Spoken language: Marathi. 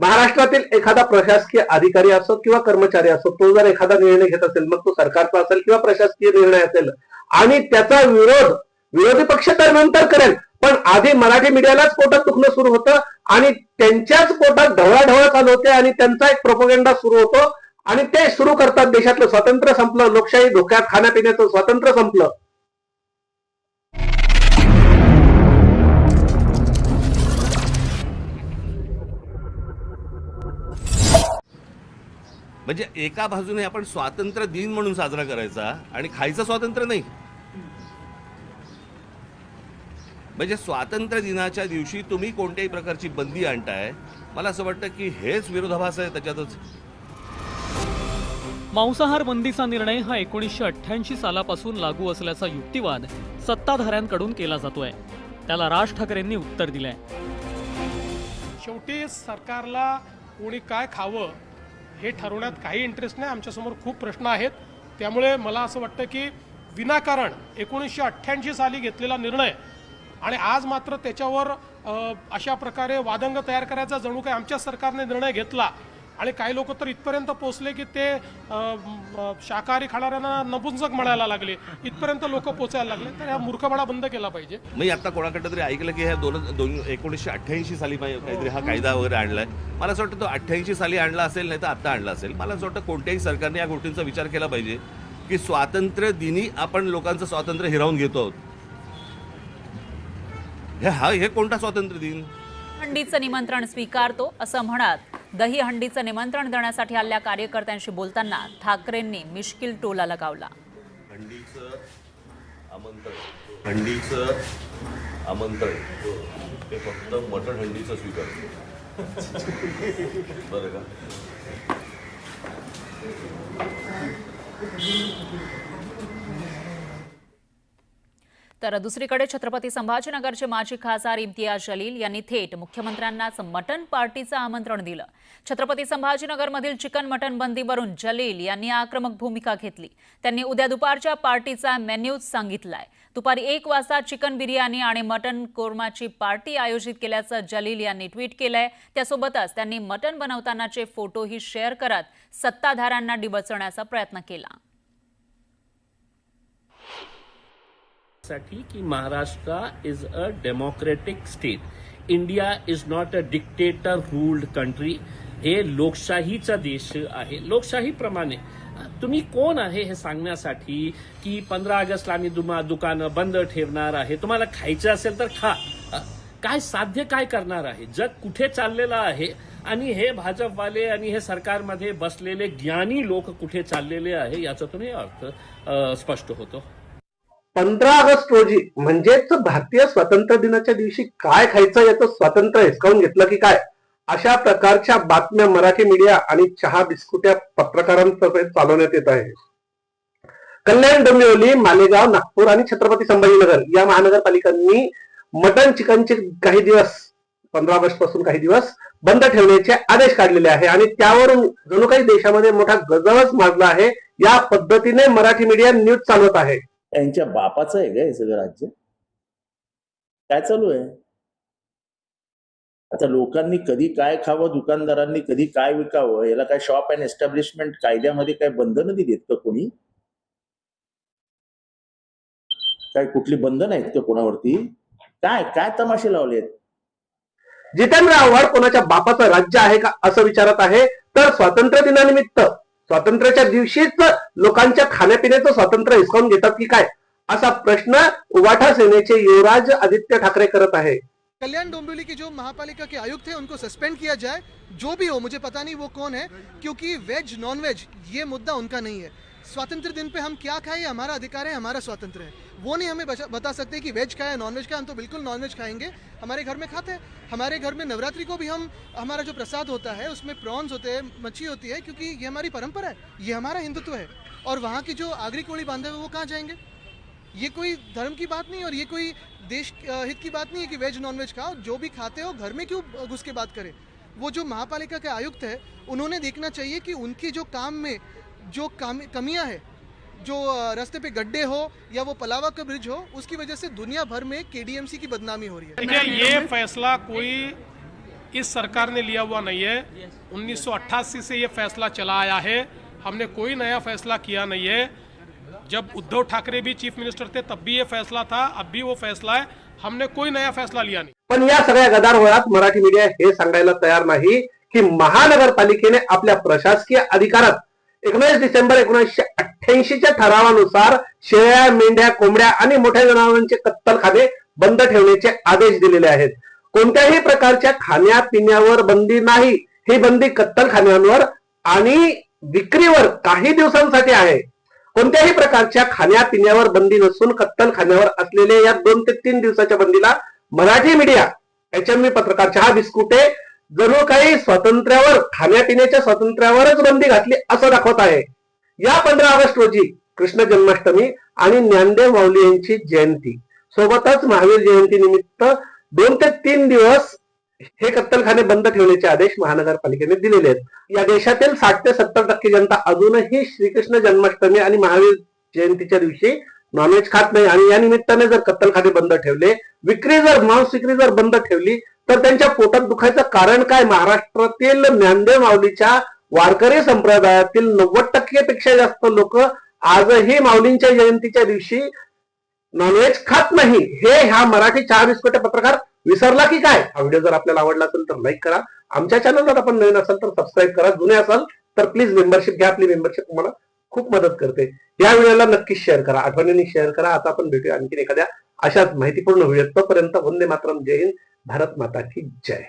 महाराष्ट्रातील एखादा प्रशासकीय अधिकारी असो किंवा कर्मचारी असो तो जर एखादा निर्णय घेत असेल मग तो सरकारचा असेल किंवा प्रशासकीय निर्णय असेल आणि त्याचा विरोध विरोधी पक्ष तर नंतर करेल. पण आधी मराठी मीडियालाच पोटात दुखणं सुरू होतं आणि त्यांच्याच पोटात ढवळाढवळ चालू होते आणि त्यांचा एक प्रोपोगेंडा सुरू होतो. आणि ते सुरू करतात देशातलं स्वातंत्र्य संपलं लोकशाही धोक्यात खाण्यापिण्याचं स्वातंत्र्य संपलं. म्हणजे एका बाजूने आपण स्वातंत्र्य दिन म्हणून साजरा करायचा आणि खायचं स्वातंत्र्य नाही. म्हणजे स्वातंत्र्य दिनाच्या दिवशी तुम्ही कोणत्याही प्रकारची बंदी आणताय मला असं वाटतं की हेच विरोधाभास आहे त्याच्यातच. मांसाहार बंदीचा निर्णय हा एकोणीसशे अठ्ठ्याऐंशी सालापासून लागू असल्याचा युक्तिवाद सत्ताधाऱ्यांकडून केला जातोय. त्याला राज ठाकरेंनी उत्तर दिलंय. शेवटी सरकारला कोणी काय खावं हे ठरवण्यात काही इंटरेस्ट नाही. आमच्यासमोर खूप प्रश्न आहेत. त्यामुळे मला असं वाटतं की विनाकारण एकोणीसशे अठ्ठ्याऐंशी साली घेतलेला निर्णय आणि आज मात्र त्याच्यावर अशा प्रकारे वादंग तयार करायचा जणू काही आमच्या सरकारने निर्णय घेतला आणि काही लोक तर इथपर्यंत पोचले की ते शाकाहारी खाणाऱ्यांना नपुंसक म्हणायला लागले. इथपर्यंत लोक पोचायला लागले. तर ह्या मूर्खपणा बंद केला पाहिजे. मी आता कोणाकडं तरी ऐकलं की ह्या दोन दोन एकोणीसशे अठ्ठ्याऐंशी साली काहीतरी हा कायदा वगैरे आणलाय. मला असं वाटतं तो अठ्ठ्याऐंशी साली आणला असेल नाही तर आता आणला असेल. मला असं वाटतं कोणत्याही सरकारने या गोष्टींचा विचार केला पाहिजे की स्वातंत्र्य दिनी आपण लोकांचं स्वातंत्र्य हिरावून घेतो आहोत. हे हा हे कोणता स्वातंत्र्य दिन? हंडीचं निमंत्रण स्वीकारतो असं म्हणत. दही हंडीचं निमंत्रण देण्यासाठी आलेल्या कार्यकर्त्यांशी बोलताना ठाकरेंनी मिश्किल टोला लगावला. आमंत्रण. हंडीचं आमंत्रण. ते फक्त मटण हंडीचं स्वीकार. बरं का? तर दुसरीकडे छत्रपती संभाजीनगरचे माजी खासदार इम्तियाज जलील यांनी थेट मुख्यमंत्र्यांनाच मटन पार्टीचं आमंत्रण दिलं. छत्रपती संभाजीनगरमधील चिकन मटन बंदीवरून जलील यांनी आक्रमक भूमिका घेतली. त्यांनी उद्या दुपारच्या पार्टीचा मेन्यूज सांगितलाय. दुपारी एक वाजता चिकन बिर्याणी आणि मटन कोरमाची पार्टी आयोजित केल्याचं जलील यांनी ट्विट केलंय. त्यासोबतच त्यांनी मटन बनवतानाचे फोटोही शेअर करत सत्ताधाऱ्यांना डिवचण्याचा प्रयत्न केला. साठी की Maharashtra is a democratic state India is not a dictator ruled country हे लोकशाहीचा देश आहे. लोकशाहीप्रमाणे तुम्ही कोण आहे हे सांगण्यासाठी की पंधरा ऑगस्टला आम्ही दुमा दुकानं बंद ठेवणार आहे? तुम्हाला खायचं असेल तर खा. काय साध्य काय करणार आहे? जग कुठे चाललेलं आहे? आणि हे भाजपवाले आणि हे सरकारमध्ये बसलेले ज्ञानी लोक कुठे चाललेले आहे? याचा तुम्ही अर्थ स्पष्ट होतो. पंधरा ऑगस्ट रोजी म्हणजेच भारतीय स्वातंत्र्य दिनाच्या दिवशी काय खायचं याचं स्वातंत्र्य हिसकावून घेतलं की काय? अशा प्रकारच्या बातम्या मराठी मीडिया आणि चहा बिस्कुट्या पत्रकारांतर्फे चालवण्यात येत आहे. कल्याण डोंबिवली मालेगाव नागपूर आणि छत्रपती संभाजीनगर या महानगरपालिकांनी मटन चिकनचे काही दिवस पंधरा ऑगस्टपासून काही दिवस बंद ठेवण्याचे आदेश काढलेले आहे आणि त्यावरून जणू काही देशामध्ये मोठा गजळच माजला आहे. या पद्धतीने मराठी मीडिया न्यूज चालवत आहे. यांच्या बापाचं आहे का हे सगळं राज्य. काय चालू आहे? आता लोकांनी कधी काय खावं दुकानदारांनी कधी काय विकावं याला काय शॉप अँड एस्टॅब्लिशमेंट कायद्यामध्ये काय बंधनं दिलीत का कोणी? काय कुठली बंधन आहेत का कोणावरती? काय काय तमाशे लावलेत जितेंद्र आव्हाड कोणाच्या बापाचं राज्य आहे का असं विचारत आहे? तर स्वातंत्र्य दिनानिमित्त स्वातंत्र्याच्या दिवशीच लोकांच्या खाण्यापिण्याचं स्वातंत्र्य हिसकावून घेतात की काय? प्रश्न उवाठा सेनेचे युवराज आदित्य ठाकरे करत आहे. कल्याण डोंबिवली के जो महापालिका के आयुक्त हैं, उनको सस्पेंड किया जाए, जो भी हो, मुझे पता नहीं वो कौन है, क्योंकि वेज नॉन वेज ये मुद्दा उनका नहीं है। स्वातंत्र दिन पे हम क्या खाएँ? हमारा अधिकार है, हमारा स्वातंत्र है। वो नहीं हमें बता सकते कि वेज खाए, नॉन वेज खाएँ, हम तो बिल्कुल नॉन वेज खाएँगे। हमारे घर में खाते हैं। हमारे घर में नवरात्रि को भी हम हमारा जो प्रसाद होता है, उसमें प्रॉन्स होते हैं, मच्छी होती है, क्योंकि ये हमारी परंपरा है, ये हमारा हिंदुत्व है। और वहाँ की जो आगरी कोड़ी बांधे हुए, वो कहाँ जाएँगे? ये कोई धर्म की बात नहीं, और ये कोई देश हित की बात नहीं है कि वेज, नॉन वेज खाओ। जो भी खाते हो, घर में क्यों घुस के बात करें? वो जो महापालिका के आयुक्त है, उन्होंने देखना चाहिए कि उनके जो काम में जो काम कमियाँ है जो रास्ते पे गड्ढे हो या वो पलावा का ब्रिज हो उसकी वजह से दुनिया भर में केडीएमसी की बदनामी हो रही है। देखिए ये फैसला कोई इस सरकार ने लिया हुआ नहीं है। 1988 से ये फैसला चला आया है। हमने कोई नया फैसला किया नहीं है। जब उद्धव ठाकरे भी चीफ मिनिस्टर थे तब भी ये फैसला था अब भी वो फैसला है। हमने कोई नया फैसला लिया नहीं। पण या सगळ्या गदारोळात मराठी मीडिया हे सांगायला तयार नाही की महानगरपालिकेने आपल्या प्रशासकीय अधिकारात एकोणीस डिसेंबर एकोणीसशे अठ्ठ्याऐंशीच्या ठरावानुसार शेळ्या मेंढ्या कोंबड्या आणि मोठ्या जनावरांचे कत्तलखाने बंद ठेवण्याचे आदेश दिलेले आहेत. कोणत्याही प्रकारच्या खाण्यापिण्यावर बंदी नाही. ही बंदी कत्तलखान्यांवर आणि विक्रीवर काही दिवसांसाठी आहे. कोणत्याही प्रकारच्या खाण्यापिण्यावर बंदी नसून कत्तलखान्यावर असलेल्या या दोन ते तीन दिवसाच्या बंदीला मराठी मीडिया एचएमबी पत्रकार चहा बिस्कुटे जणू काही स्वातंत्र्यावर खाण्यापिण्याच्या स्वातंत्र्यावरच बंदी घातली असं दाखवत आहे. या पंधरा ऑगस्ट रोजी कृष्ण जन्माष्टमी आणि ज्ञानदेव माऊली यांची जयंती. सोबतच महावीर जयंती निमित्त दोन ते तीन दिवस हे कत्तलखाने बंद ठेवण्याचे आदेश महानगरपालिकेने दिलेले आहेत. या देशातील साठ ते सत्तर टक्के जनता अजूनही श्रीकृष्ण जन्माष्टमी आणि महावीर जयंतीच्या दिवशी नॉनव्हेज खात नाही. आणि या निमित्ताने जर कत्तलखाने बंद ठेवले विक्री जर मांस विक्री जर बंद ठेवली तर त्यांच्या पोटात दुखायचं कारण काय? महाराष्ट्रातील ज्ञानदेव माऊलीच्या वारकरी संप्रदायातील नव्वद टक्के पेक्षा जास्त लोक आजही माऊलींच्या जयंतीच्या दिवशी नॉनव्हेज खात नाही. हे ह्या मराठी चहा बिस्कुट पत्रकार विसरला की काय? हा व्हिडिओ जर आपल्याला आवडला असेल तर लाईक करा. आमच्या चॅनलवर आपण नवीन असाल तर सबस्क्राईब करा. जुने असाल तर प्लीज मेंबरशिप घ्या. आपली मेंबरशिप तुम्हाला खूप मदत करते. या व्हिडिओला नक्कीच शेअर करा. आठवणीने शेअर करा. आता आपण भेटूया आणखी एखाद्या अशाच माहितीपूर्ण व्हिडिओ तोपर्यंत वंदे मातरम. जय हिंद. भारत माता की जय